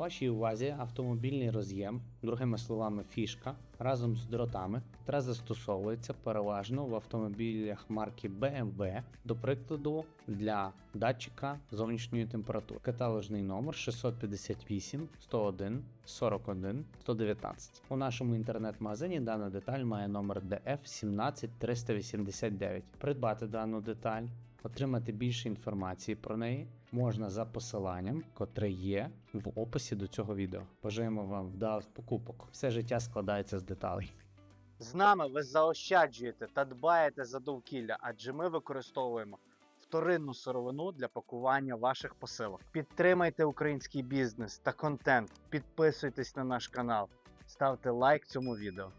Вашій увазі автомобільний роз'єм, другими словами, фішка разом з дротами, котра застосовується переважно в автомобілях марки BMW, до прикладу, для датчика зовнішньої температури. Каталожний номер 658 101 41 119. У нашому інтернет-магазині дана деталь має номер DF 17389. Придбати дану деталь Отримати більше інформації про неї можна за посиланням, котре є в описі до цього відео. Бажаємо вам вдалих покупок. Все життя складається з деталей. З нами ви заощаджуєте та дбаєте за довкілля, адже ми використовуємо вторинну сировину для пакування ваших посилок. Підтримайте український бізнес та контент, підписуйтесь на наш канал, ставте лайк цьому відео.